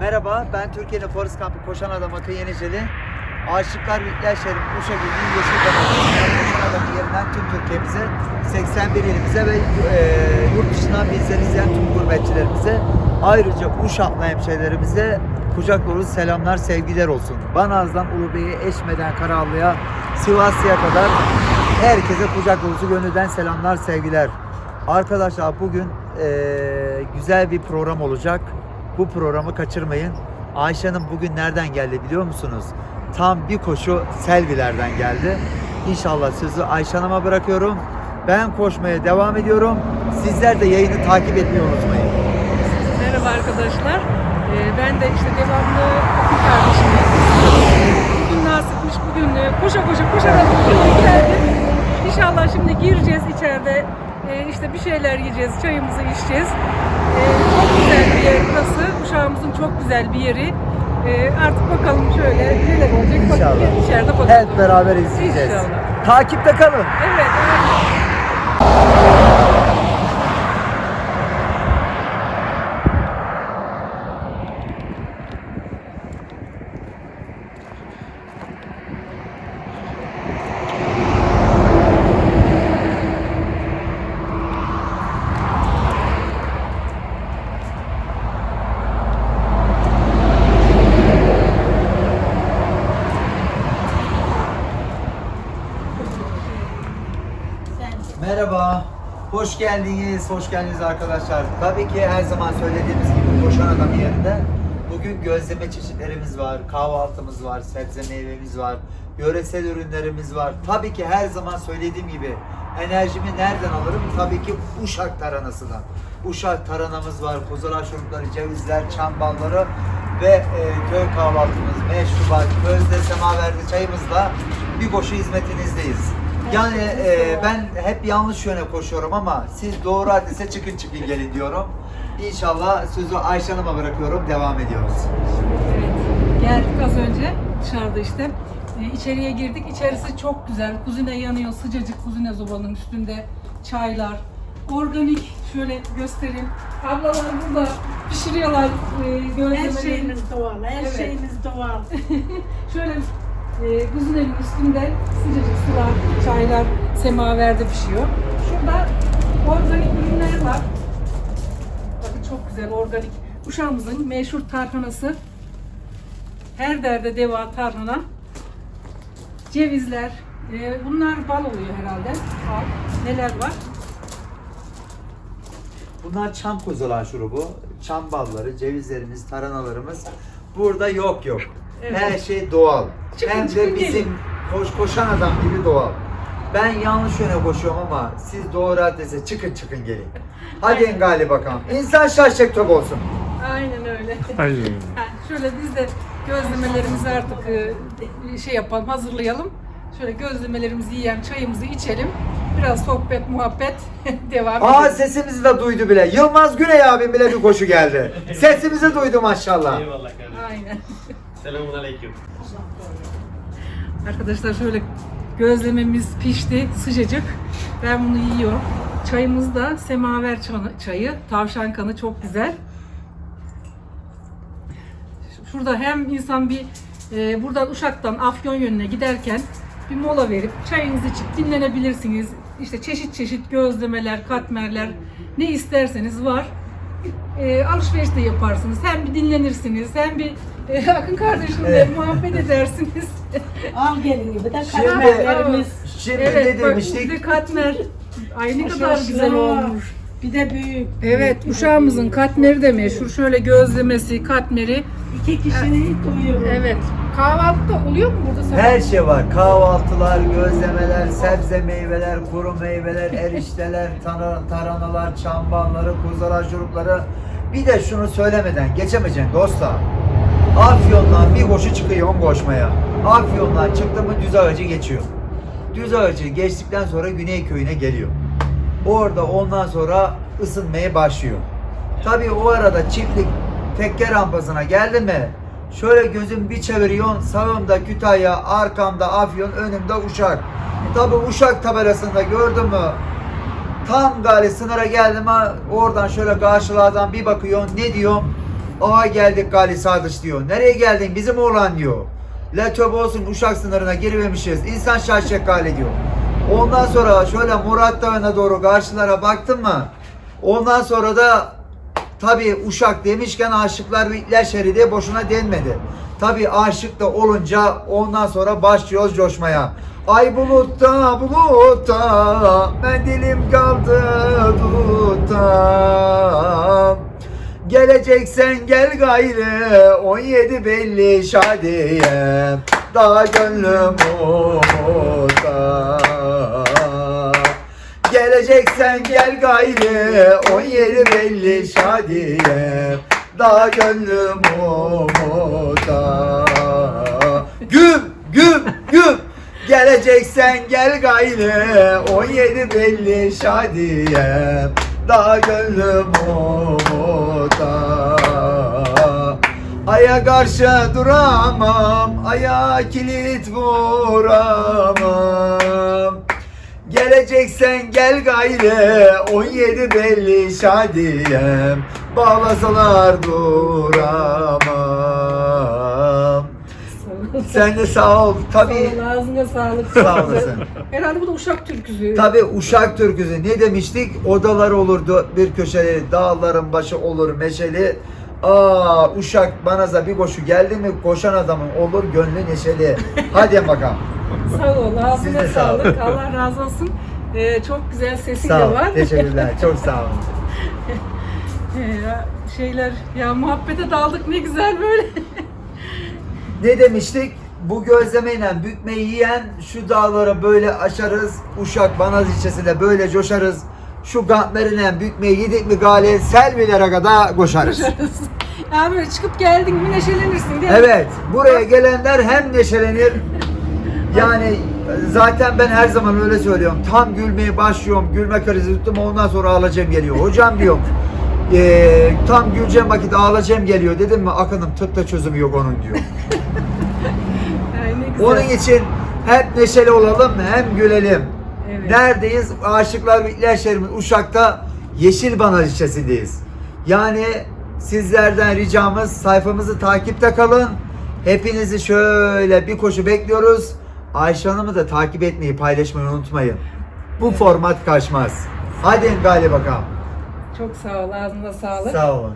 Merhaba, ben Türkiye'nin Forest Kampı Koşan Adam Akın Yeniceli. Aşıklar Bitler Şehri Uşa Gülü'nün Yeşil Koşan Adam'ın yerinden tüm Türkiye'mize, 81 ilimize ve e, yurt dışından bizleri izleyen tüm gurbetçilerimize, ayrıca Uşaklı hemşehrilerimize kucak dolusu selamlar, sevgiler olsun. Banaz'dan Ulubey'e, Eşme'den Karahanlı'ya, Sivas'ya kadar herkese kucak dolusu gönülden selamlar, sevgiler. Arkadaşlar bugün eee, güzel bir program olacak. Bu programı kaçırmayın. Ayşe Hanım bugün nereden geldi biliyor musunuz? Tam bir koşu Selvilerden geldi. İnşallah sözü Ayşe Hanım'a bırakıyorum. Ben koşmaya devam ediyorum. Sizler de yayını takip etmeyi unutmayın. Merhaba arkadaşlar. Ee, ben de işte devamlı okul kardeşimim. Bugün nasipmiş bugün e, koşa koşa koşarak geldim. İnşallah şimdi gireceğiz içeride. Ee, işte bir şeyler yiyeceğiz, çayımızı içeceğiz. Ee, çok güzel bir yer burası. Uşağımızın çok güzel bir yeri. Ee, artık bakalım şöyle neler olacak. Bakın İnşallah. içeride bakalım. Hep beraber izleyeceğiz. İnşallah. Takipte kalın. Evet, evet. Merhaba. Hoş geldiniz, hoş geldiniz arkadaşlar. Tabii ki her zaman söylediğimiz gibi koşan adam yerinde. Bugün gözleme çeşitlerimiz var, kahvaltımız var, sebze meyvemiz var, yöresel ürünlerimiz var. Tabii ki her zaman söylediğim gibi enerjimi nereden alırım? Tabii ki Uşak taranasından. Uşak taranamız var, kozalak şurupları, cevizler, çam balları ve e, köy kahvaltımız, meşrubat, közde semaverde çayımızla bir koşu hizmetinizdeyiz. Yani e, ben hep yanlış yöne koşuyorum ama siz doğru adrese çıkın çıkın gelin diyorum. İnşallah sözü Ayşe Hanım'a bırakıyorum. Devam ediyoruz. Evet, geldik az önce dışarıda işte. Ee, içeriye girdik. İçerisi çok güzel. Kuzine yanıyor. Sıcacık kuzine zobanın üstünde. Çaylar. Organik. Şöyle göstereyim. Ablalar burada pişiriyorlar e, Her gözlemeleri. şeyimiz doğal, her Evet. şeyimiz doğal. Şöyle e, kuzinenin üstünde sıcacık sular, çaylar semaverde pişiyor. Şurada organik ürünler var. Bakın çok güzel organik. Uşağımızın meşhur tarhanası. Her derde deva tarhana. Cevizler. e, bunlar bal oluyor herhalde. Bal. Neler var? Bunlar çam kozalağı şurubu, çam balları, cevizlerimiz, taranalarımız. Burada yok yok. Evet. Her şey doğal. Çıkın, Hem çıkın de bizim gelin. koş, koşan adam gibi doğal. Ben yanlış yöne koşuyorum ama siz doğru adrese çıkın çıkın gelin. Hadi Aynen. engali bakalım. İnsan şaşacak top olsun. Aynen öyle. Aynen. Ha, şöyle biz de gözlemelerimizi artık e, şey yapalım, hazırlayalım. Şöyle gözlemelerimizi yiyen çayımızı içelim. Biraz sohbet, muhabbet devam Aa edelim. sesimizi de duydu bile. Yılmaz Güney abim bile bir koşu geldi. Sesimizi duydu maşallah. Eyvallah kardeşim. Aynen. Selamun aleyküm. Arkadaşlar şöyle gözlememiz pişti, sıcacık. Ben bunu yiyorum. Çayımız da semaver çayı, tavşan kanı çok güzel. Şurada hem insan bir e, buradan Uşak'tan Afyon yönüne giderken bir mola verip çayınızı içip dinlenebilirsiniz. İşte çeşit çeşit gözlemeler, katmerler ne isterseniz var. E, alışveriş de yaparsınız. Hem bir dinlenirsiniz, hem bir e, Akın kardeşimle Evet. muhabbet edersiniz. Al gelin gibi de Şimdi- katmerlerimiz. Şimdi evet, ne bak demiştik? bir de katmer. Ay ne kadar Hoş, güzel olmuş. Bir de büyük. Evet, uşağımızın katmeri de meşhur. Şöyle gözlemesi, katmeri. İki kişinin doyuyor. Evet. Kahvaltıda oluyor mu burada sabah? Her şey var. Kahvaltılar, gözlemeler, sebze meyveler, kuru meyveler, erişteler, tar- tarhanalar, çam balları, kuzalar şurupları. Bir de şunu söylemeden geçemeyeceksin dostlar. Afyon'dan bir koşu çıkıyor koşmaya. Afyon'dan çıktı mı düz ağacı geçiyor. Düz ağacı geçtikten sonra Güney Köyü'ne geliyor. Orada ondan sonra ısınmaya başlıyor. Tabii o arada çiftlik tekke rampasına geldi mi şöyle gözüm bir çeviriyorsun sağımda Kütahya, arkamda Afyon, önümde Uşak. Tabii Uşak tabelasında gördün mü tam gari sınıra geldim ha oradan şöyle karşılardan bir bakıyorsun ne diyorum Aa geldik Gali Sadıç diyor. Nereye geldin bizim oğlan diyor. La tövbe olsun Uşak sınırına girmemişiz. İnsan şaşacak hale diyor. Ondan sonra şöyle Murat Dağı'na doğru karşılara baktın mı? Ondan sonra da tabi Uşak demişken aşıklar bitler şeridi boşuna denmedi. Tabi aşık da olunca ondan sonra başlıyoruz coşmaya. Ay bulutta bulutta mendilim kaldı dutta. Geleceksen gel gayrı 17 belli şadiye. Daha gönlüm umutta Geleceksen gel gayrı 17 belli şadiye. Daha gönlüm umutta Güm güm güm. Geleceksen gel gayrı 17 belli şadiye Daha gönlüm umutta Aya karşı duramam Aya kilit vuramam. Geleceksen gel gayrı 17 belli şadiyem. Bağlasalar duramam Sen de sağ ol tabi Sağ ol, ağzına sağlık. Sağ olasın. Herhalde bu da Uşak türküsü. Tabi Uşak türküsü ne demiştik? Odalar olurdu bir köşeli, dağların başı olur meşeli. Aa Uşak banaza bir koşu geldi mi koşan adamın olur gönlü neşeli. Hadi bakalım. Sağ ol, ağzına de sağ sağlık. Allah razı olsun. Ee, çok güzel sesin Sağ de ol. var. Teşekkürler. Çok sağ olun. Ee, şeyler, ya muhabbete daldık ne güzel böyle. Ne demiştik? Bu gözlemeyle bükmeyi yiyen şu dağlara böyle aşarız. Uşak Banaz ilçesinde böyle coşarız. Şu gantlarıyla bükmeyi yedik mi gali selvilere kadar koşarız. ya böyle çıkıp geldin mi neşelenirsin değil mi? Evet, buraya gelenler hem neşelenir. Yani zaten ben her zaman öyle söylüyorum. Tam gülmeye başlıyorum, gülme krizi tuttum ondan sonra ağlayacağım geliyor. Hocam diyorum, eee, tam güleceğim vakit ağlayacağım geliyor. Dedim mi Akın'ım tıpta çözümü yok onun diyor. Güzel. Onun için hep neşeli olalım hem gülelim. Evet. Neredeyiz? Aşıklar Bitler şehrimiz Uşak'ta Yeşilbana ilçesindeyiz. Yani sizlerden ricamız sayfamızı takipte kalın. Hepinizi şöyle bir koşu bekliyoruz. Ayşe Hanım'ı da takip etmeyi, paylaşmayı unutmayın. Bu format kaçmaz. Hadi galiba bakalım. Çok sağ ol, ağzına sağlık. Sağ olun.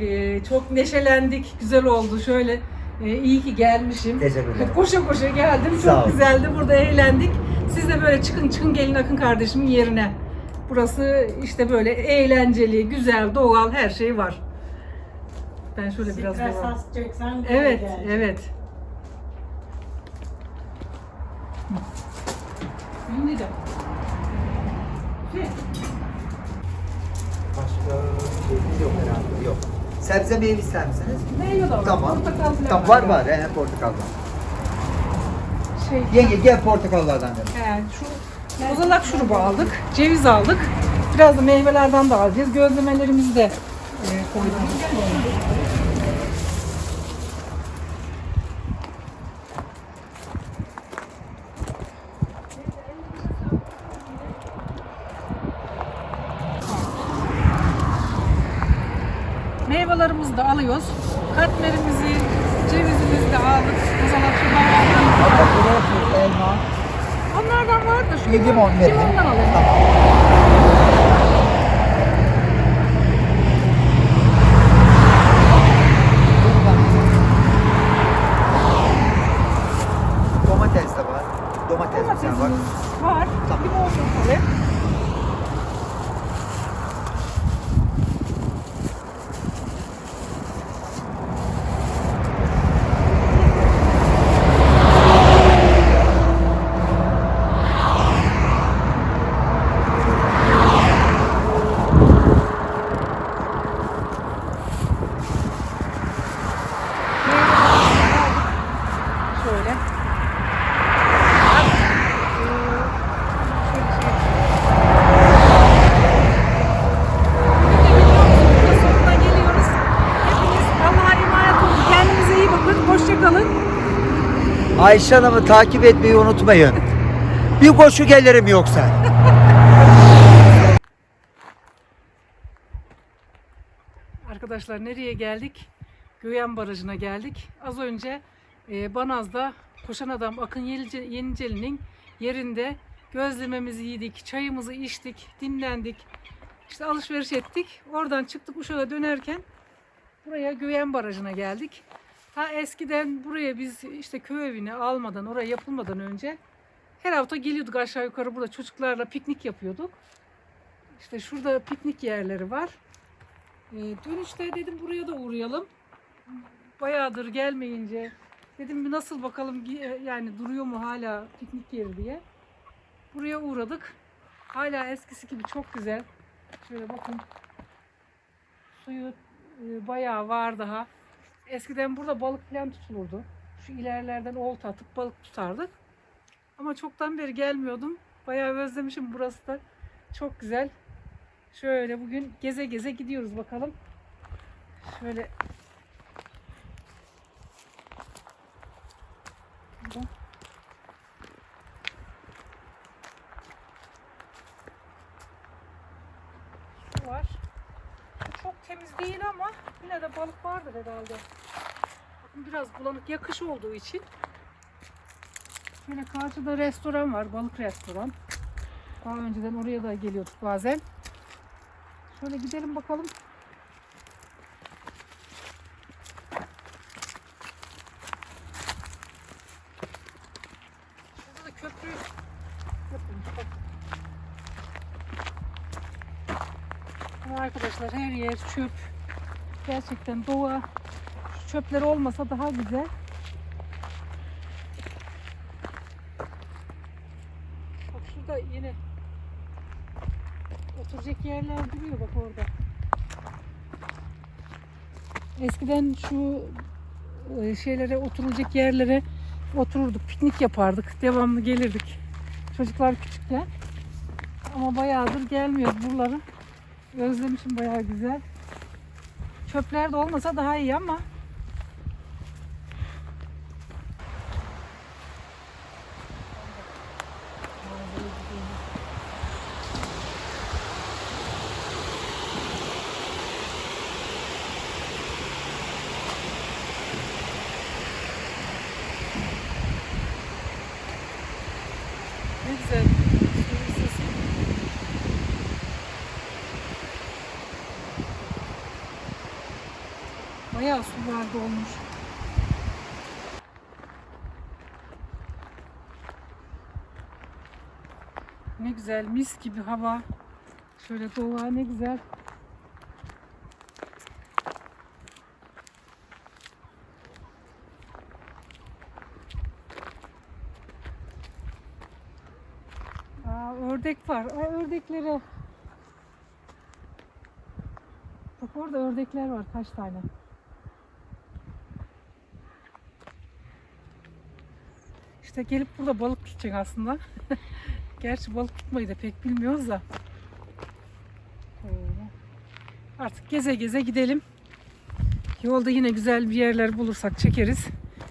Ee, çok neşelendik, güzel oldu. Şöyle e, iyi ki gelmişim. Teşekkürler. Koşa koşa geldim. Sağ Çok güzeldi. Burada eğlendik. Siz de böyle çıkın çıkın gelin Akın kardeşimin yerine. Burası işte böyle eğlenceli, güzel, doğal her şey var. Ben şöyle biraz Stres devam. Evet, gel. evet. Şimdi de. Şey, Başka şeyimiz yok herhalde. Yok. Sebze meyve ister misiniz? Meyve de var. Tamam. Portakal falan Tamam var var. He, portakal var. Şey, Yenge gel portakallardan ver. He, şu kozalak şurubu aldık, ceviz aldık. Biraz da meyvelerden de alacağız. Gözlemelerimizi de e, koyduk. Meyvelerimizi de alıyoruz. Katmerimizi, cevizimizi de aldık. Şurubu elma. Onlardan var da şu Bir limon verin. limondan alalım. Tamam. Domates de var. Domates. Domatesimiz var. Tamam. Limon da alalım. Şöyle. Sonuna geliyoruz. Hepiniz Allah'a emanet olun. Kendinize iyi bakın. Hoşçakalın. Ayşe Hanım'ı takip etmeyi unutmayın. Bir koşu gelirim yoksa. Arkadaşlar nereye geldik? Göğen Barajı'na geldik. Az önce e, Banaz'da Koşan Adam Akın Yenice- Yeniceli'nin yerinde gözlememizi yedik, çayımızı içtik, dinlendik. İşte alışveriş ettik. Oradan çıktık Uşak'a dönerken buraya Göğen Barajı'na geldik. Ta eskiden buraya biz işte köy evini almadan, oraya yapılmadan önce her hafta geliyorduk aşağı yukarı burada çocuklarla piknik yapıyorduk. İşte şurada piknik yerleri var. Ee, dönüşte dedim buraya da uğrayalım. Bayağıdır gelmeyince dedim bir nasıl bakalım gi- yani duruyor mu hala piknik yeri diye. Buraya uğradık. Hala eskisi gibi çok güzel. Şöyle bakın. Suyu e, bayağı var daha. Eskiden burada balık falan tutulurdu. Şu ilerlerden olta atıp balık tutardık. Ama çoktan beri gelmiyordum. Bayağı özlemişim burası da. Çok güzel. Şöyle bugün geze geze gidiyoruz bakalım. Şöyle Buradan. Şu var. Şu çok temiz değil ama yine de balık vardır herhalde. Bakın biraz bulanık yakış olduğu için. Şöyle karşıda restoran var, balık restoran. Daha önceden oraya da geliyorduk bazen. Şöyle gidelim bakalım. Şurada da köprü yapılmış. Bak. Ama arkadaşlar her yer çöp. Gerçekten doğa. Şu çöpler olmasa daha güzel. Bak şurada yine oturacak yerler duruyor bak orada. Eskiden şu e, şeylere oturulacak yerlere otururduk, piknik yapardık. Devamlı gelirdik. Çocuklar küçükken. Ama bayağıdır gelmiyoruz buraları. Özlemişim bayağı güzel. Çöpler de olmasa daha iyi ama ne güzel. Suyun sesi. Sular dolmuş. Ne güzel mis gibi hava. Şöyle doğa ne güzel. Aa, ördek var. Aa, ördeklere. Bak orada ördekler var kaç tane. İşte gelip burada balık tutacak aslında. Gerçi balık tutmayı da pek bilmiyoruz da. Artık geze geze gidelim. Yolda yine güzel bir yerler bulursak çekeriz.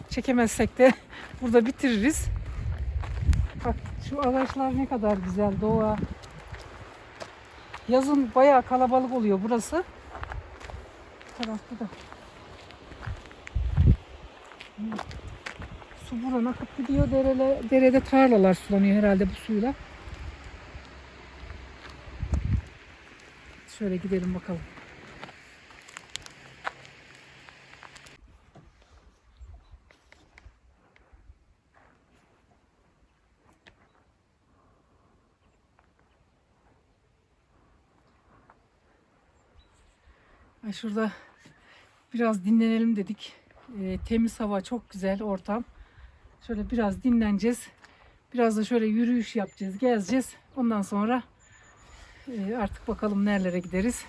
Çekemezsek de burada bitiririz. Bak şu ağaçlar ne kadar güzel doğa. Yazın bayağı kalabalık oluyor burası. Bu tarafta da. Su buradan akıp gidiyor derele, derede tarlalar sulanıyor herhalde bu suyla. Şöyle gidelim bakalım. Şurada biraz dinlenelim dedik. Ee, temiz hava, çok güzel ortam. Şöyle biraz dinleneceğiz. Biraz da şöyle yürüyüş yapacağız, gezeceğiz. Ondan sonra e, artık bakalım nerelere gideriz.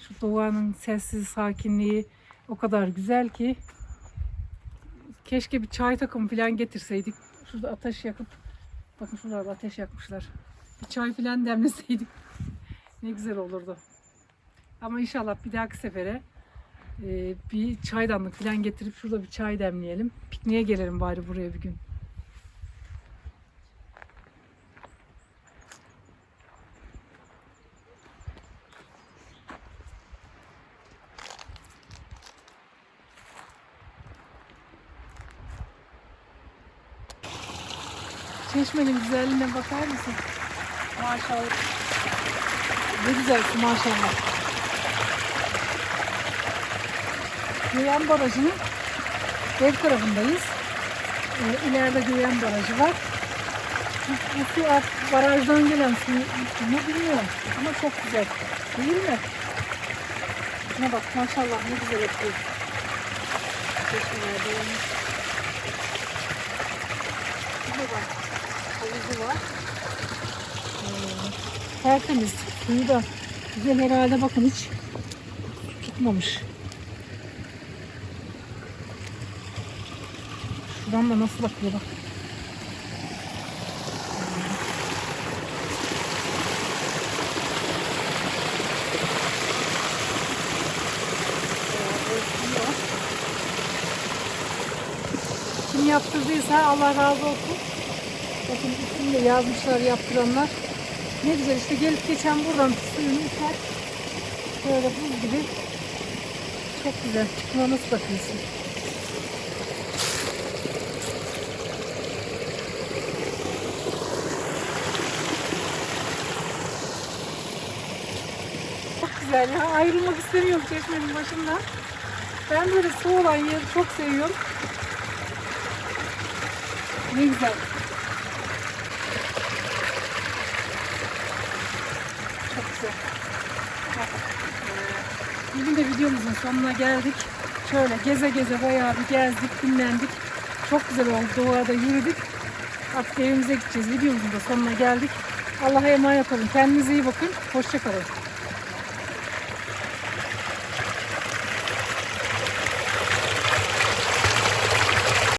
Şu doğanın sessiz sakinliği o kadar güzel ki keşke bir çay takımı falan getirseydik. Şurada ateş yakıp bakın şurada ateş yakmışlar. Bir çay falan demleseydik. ne güzel olurdu. Ama inşallah bir dahaki sefere ee, bir çaydanlık falan getirip şurada bir çay demleyelim. Pikniğe gelelim bari buraya bir gün. Çeşmenin güzelliğine bakar mısın? Maşallah. Ne güzel maşallah. Göğen Barajı'nın ev tarafındayız. Ee, ileride Göğen Barajı var. Bu, su barajdan gelen su mu bilmiyorum ama çok güzel. Değil mi? Şuna bak maşallah ne güzel yapıyor. Çeşmelerde yani. Şuna bak. Havuzu var. Ee, tertemiz. Suyu da güzel herhalde bakın hiç tutmamış. Şuradan da nasıl bakıyor bak. Kim yaptırdıysa Allah razı olsun. Bakın üstünde yazmışlar yaptıranlar. Ne güzel işte gelip geçen buradan suyunu içer. Böyle buz gibi. Çok güzel. Buna nasıl bakıyorsun? Güzel. Ayrılmak istemiyorum çeşmenin başından. Ben böyle su olan yeri çok seviyorum. Ne güzel. Çok güzel. Eee, Bugün de videomuzun sonuna geldik. Şöyle geze geze bayağı bir gezdik, dinlendik. Çok güzel oldu. Doğada yürüdük. Artık evimize gideceğiz. Videomuzun da sonuna geldik. Allah'a emanet olun. Kendinize iyi bakın. Hoşçakalın.